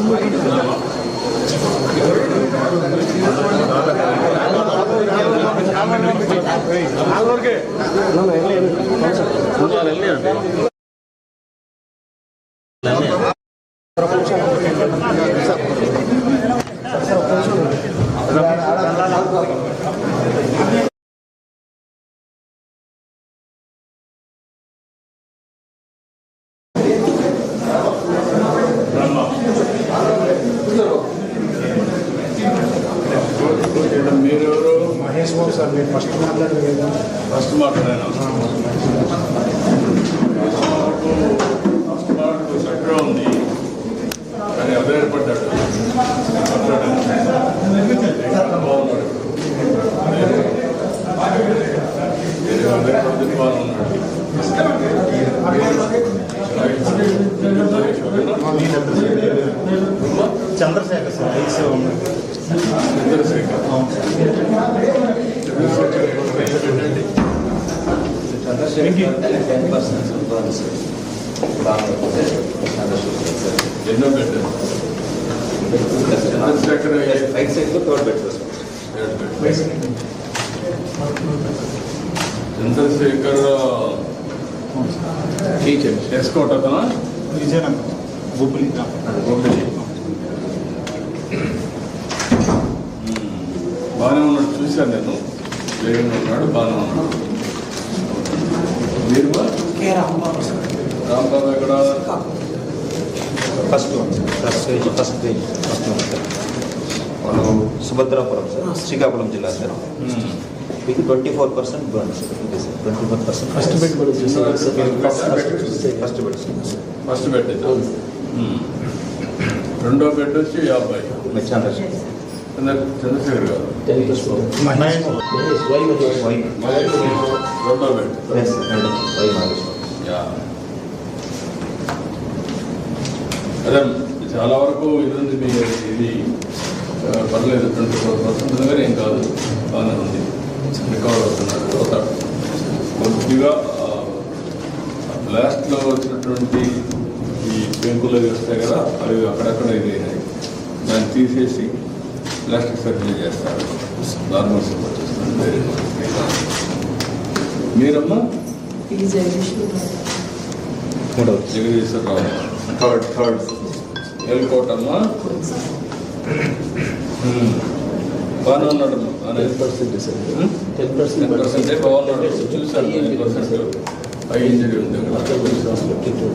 మీరెవరు సార్ మీరు ఫస్ట్ మాట్లాడారు కదా ఫస్ట్ మాట్లాడాను ఫస్ట్ మాట చక్కగా ఉంది కానీ అభిప్రాయపడ్డాడు మాట్లాడాను బాగున్నాడు వేరే అభిప్రాయపడి బాగున్నాడు చంద్రశేఖర్ సార్ ఐసీ చంద్రశేఖర్ ఎన్నో పెట్టారు Chandrashekar right third bed Chandrashekar teacher S Kota అతనా విజయనగరం బొబ్బులి బాగానే ఉన్నాడు. చూశాను నేను. వేగంగా ఉన్నాడు బాగానే ఉన్నాడు. మీరు బా? రాంబాబు ఎక్కడ first one first page first page first one sir వాళ్ళు సుభద్రాపురం సార్ శ్రీకాకుళం జిల్లా సార్ మ్మ్. మీకు twenty four percent burn sir okay sir twenty four percent first bed కూడా ఫస్ట్ బెడ్ ఫస్ట్ బెడ్ ఇది. మ్మ్. రెండో బెడ్ వచ్చి యాభై చంద్రశేఖర్ చంద్ర- చంద్రశేఖర్ గారు మహేష్ వై రెండో బెడ్. అదే చాలా వరకు ఇది ఉంది మీ ఇది పర్లేదు ట్వంటీ ఫోర్ పర్సెంట్ కానీ ఏం కాదు బాగానే ఉంది. రికవర్ అవుతున్నారు. అవుతాడు కొద్దిగా లాస్ట్లో వచ్చినటువంటి ఈ పెంకులు వస్తాయి కదా అవి అక్కడక్కడ ఇది అయినాయి. దాన్ని తీసేసి ప్లాస్టిక్ సర్జరీ చేస్తారు. నార్మల్ సపోర్ట్ చేస్తారు. మీరమ్మా? జగదీశ్వరరావు. థర్డ్ థర్డ్ ఎల్కోటమ్మా బాగానే ఉన్నాడమ్మా బాగానే. Hmm? టెన్ పర్సెంటే బాగున్నాడు చూశాను టెన్ పర్సెంట్ హై ఇంజరీ ఉంది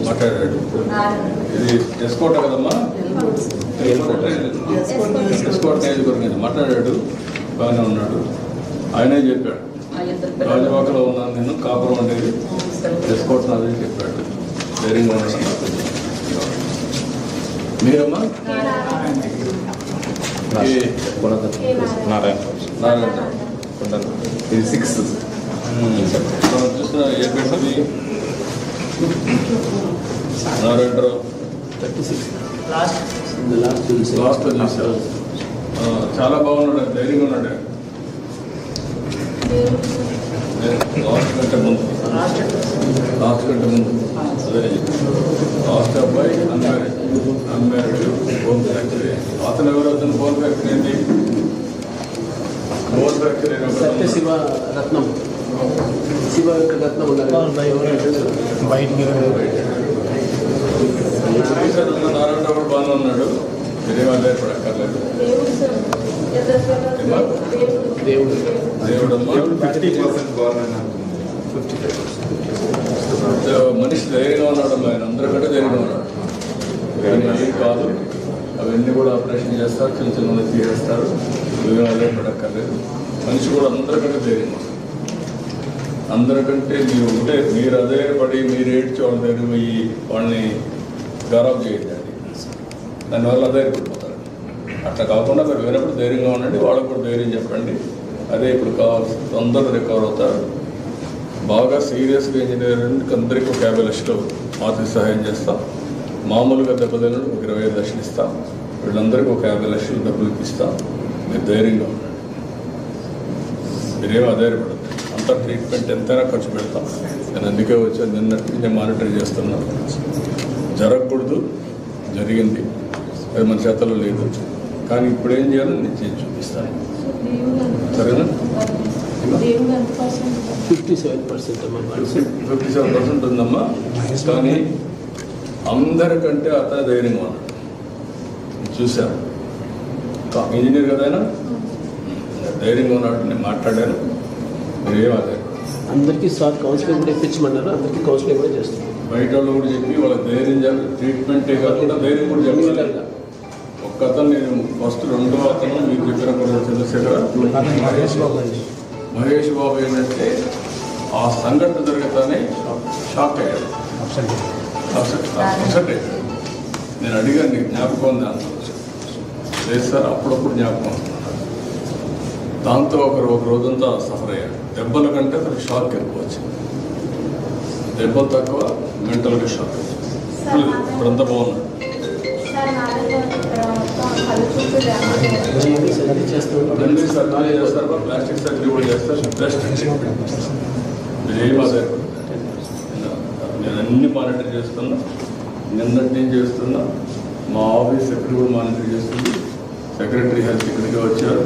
మాట్లాడాడు. ఇది ఎస్కోట కదమ్మా? ఎస్కోట ఎస్కోట మాట్లాడాడు. బాగానే ఉన్నాడు. ఆయనే చెప్పాడు. రాజవాకలో ఉన్నాను నేను కాపురం అనేది ఎస్కోట్ నాదని చెప్పాడు. ధైర్యంగా ఉన్నాడు మీరమ్మా? నారాయణ. నారాయణ. ఇది సిక్స్ మనం ఏ పెట్టింది నారాయణరావు. లాస్ట్ చూసారు ఆ, చాలా బాగున్నాడు. ధైర్యంగా ఉన్నాడు లాస్ట్ కంటే ముందు లాస్ట్ కంటే ముందు లాస్ట్ అబ్బాయి అన్మ్యారీడ్ అన్మ్యారీడ్ హోమ్ ఫ్యాక్టరీ అతను ఎవరు అతను హోమ్ ఫ్యాక్టరీ ఏంటి హోమ్ ఫ్యాక్టరీ సత్య శివ రత్నం శివ రత్నం ఉన్నారు. బయటికి నారాయణరావు కూడా బాగానే ఉన్నాడు మీరేం అల్లరిపడక్కర్లేదు దేవుడు. దేవుడమ్మా ఫిఫ్టీ పర్సెంట్ గవర్నమెంట్ మనిషి ధైర్యంగా ఉన్నాడు ఆయన అందరికంటే ధైర్యంగా ఉన్నాడు. ఏం కాదు. అవన్నీ కూడా ఆపరేషన్ చేస్తారు. చిన్న చిన్న తీసేస్తారు. పడక్కర్లేదు. మనిషి కూడా అందరికంటే ధైర్యంగా ఉన్నాడు. అందరికంటే మీరు ఉంటే మీరు అదే పడి మీరు ఏడ్చి వాళ్ళ దగ్గర పోయి వాళ్ళని గౌరవం చేయండి. దానివల్ల అదే అట్లా కాకుండా మీరు వినప్పుడు ధైర్యంగా ఉండండి వాళ్ళకు కూడా ధైర్యం చెప్పండి. అదే ఇప్పుడు కావాల్సి తొందరగా రికవర్ అవుతారు. బాగా సీరియస్గా ఇంజనీరింగ్ అందరికీ ఒక యాభై లక్షలు ఆర్థిక సహాయం చేస్తాం. మామూలుగా దెబ్బతినడు ఒక ఇరవై ఐదు లక్షలు ఇస్తాం. వీళ్ళందరికీ ఒక యాభై లక్షలు డబ్బులు ఇప్పిస్తాం. మీరు ధైర్యంగా ఉండండి. మీరేం ఆధారపడదు అంత ట్రీట్మెంట్ ఎంతైనా ఖర్చు పెడతాం. నేను అందుకే వచ్చాను నిన్నటి నుంచి నేను మానిటర్ చేస్తున్నాను జరగకూడదు జరిగింది. అది మన చేతలో లేదు. కానీ ఇప్పుడు ఏం చేయాలో నేను చేసి చూపిస్తాను. సరేనా? Fifty seven percent fifty seven percent ఉందమ్మా. కానీ అందరికంటే అతను ధైర్యంగా ఉన్నాడు. చూశాను. కా- ఇంజనీర్ కదా ఆయన? ధైర్యంగా ఉన్నాడు నేను మాట్లాడాను. మీరు ఏం అదే? అందరికీ సార్ కౌన్సిలింగ్ కూడా ఇప్పించమన్నారు. అందరికీ కౌన్సిలింగ్ కూడా చేస్తాం. బయట వాళ్ళు కూడా చెప్పి వాళ్ళ ధైర్యం చెప్పి ట్రీట్మెంటే కాకుండా ధైర్యం కూడా చెప్పాలి. అతను నేను ఫస్ట్ రెండో అతను మీరు చెప్పిన కూడా చంద్రశేఖర మహేష్ బాబు. మహేష్ బాబు ఏంటంటే ఆ సంఘటన జరగతానే షాక్ అయ్యాడు. అప్సెంట్. అప్సెట్ అప్సెట్ అయ్యాడు. నేను అడిగాను నీకు జ్ఞాపకం ఉంది? అంత లేదు సార్ అప్పుడప్పుడు జ్ఞాపకం. దాంతో ఒకరు ఒక రోజంతా సఫర్ అయ్యాడు. దెబ్బల కంటే అతనికి షాక్ ఎక్కువ వచ్చింది. దెబ్బలు తక్కువ మెంటల్గా షాక్. వచ్చింది ఇప్పుడు ఇప్పుడంతా బాగున్నాడు ప్లాస్టిక్ సర్జరీ కూడా చేస్తారు ప్లాస్టిక్ మీరేం నేను అన్ని మానిటర్ చేస్తున్నా. నిన్నటి నేను చేస్తున్నా మా ఆఫీస్ సెక్రటరీ కూడా మానిటర్ చేస్తుంది సెక్రటరీ హెల్త్ ఇక్కడికి వచ్చారు.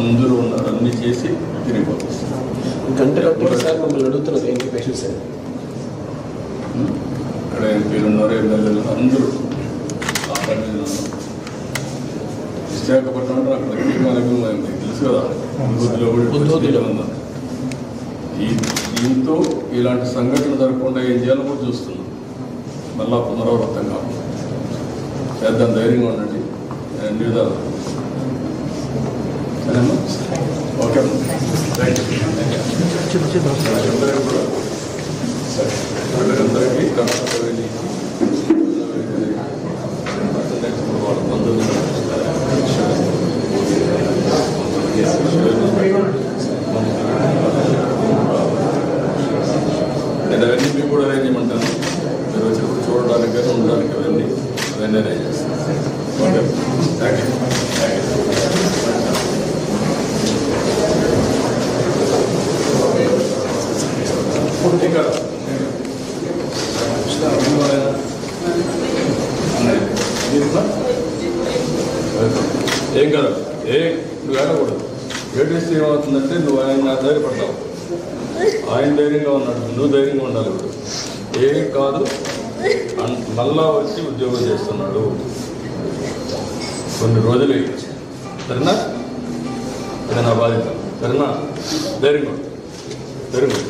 అందరూ ఉన్నారు. అన్ని చేసి తిరిగి పంపిస్తున్నారు గంట సార్ మమ్మల్ని అడుగుతున్నారు ఏంటి పేషెంట్స్ ఇక్కడ ఎంపీలు ఉన్నారు ఎమ్మెల్యేలు అందరూ ఆ విశాఖపట్నం అంటే అక్కడ కీమాలకు మీకు తెలుసు కదా బుద్ధిలో ఈ దీంతో ఇలాంటి సంఘటన జరగకుండా ఏం చేయాలో కూడా చూస్తున్నాం. మళ్ళా పునరావృతం కాకుండా చేద్దాం ధైర్యంగా ఉండండి. నేను అన్ని విధాలు. ఓకే అందరికీ కూడా సరే. కష్టపడి వాళ్ళ బంధువులు నేను అవన్నీ మీకు కూడా అరేంజ్ చేయమంటాను మీరు వచ్చినప్పుడు చూడడానికి కానీ ఉండడానికి అవన్నీ అవన్నీ అరేంజ్ చేస్తాను ఓకే థ్యాంక్ యూ థ్యాంక్ ఏం కాదు. ఏ నువ్వు వెళ్ళకూడదు ఏడిస్తే ఏమవుతుందంటే నువ్వు ఆయన ధైర్యపడతావు ఆయన ధైర్యంగా ఉన్నాడు. నువ్వు ధైర్యంగా ఉండాలి ఇప్పుడు. ఏం కాదు మళ్ళా వచ్చి ఉద్యోగం చేస్తున్నాడు. కొన్ని రోజులు అయ్యి. సరేనా? ఇది నా బాధ్యత. సరేనా? ధైర్యంగా ధైర్యంగా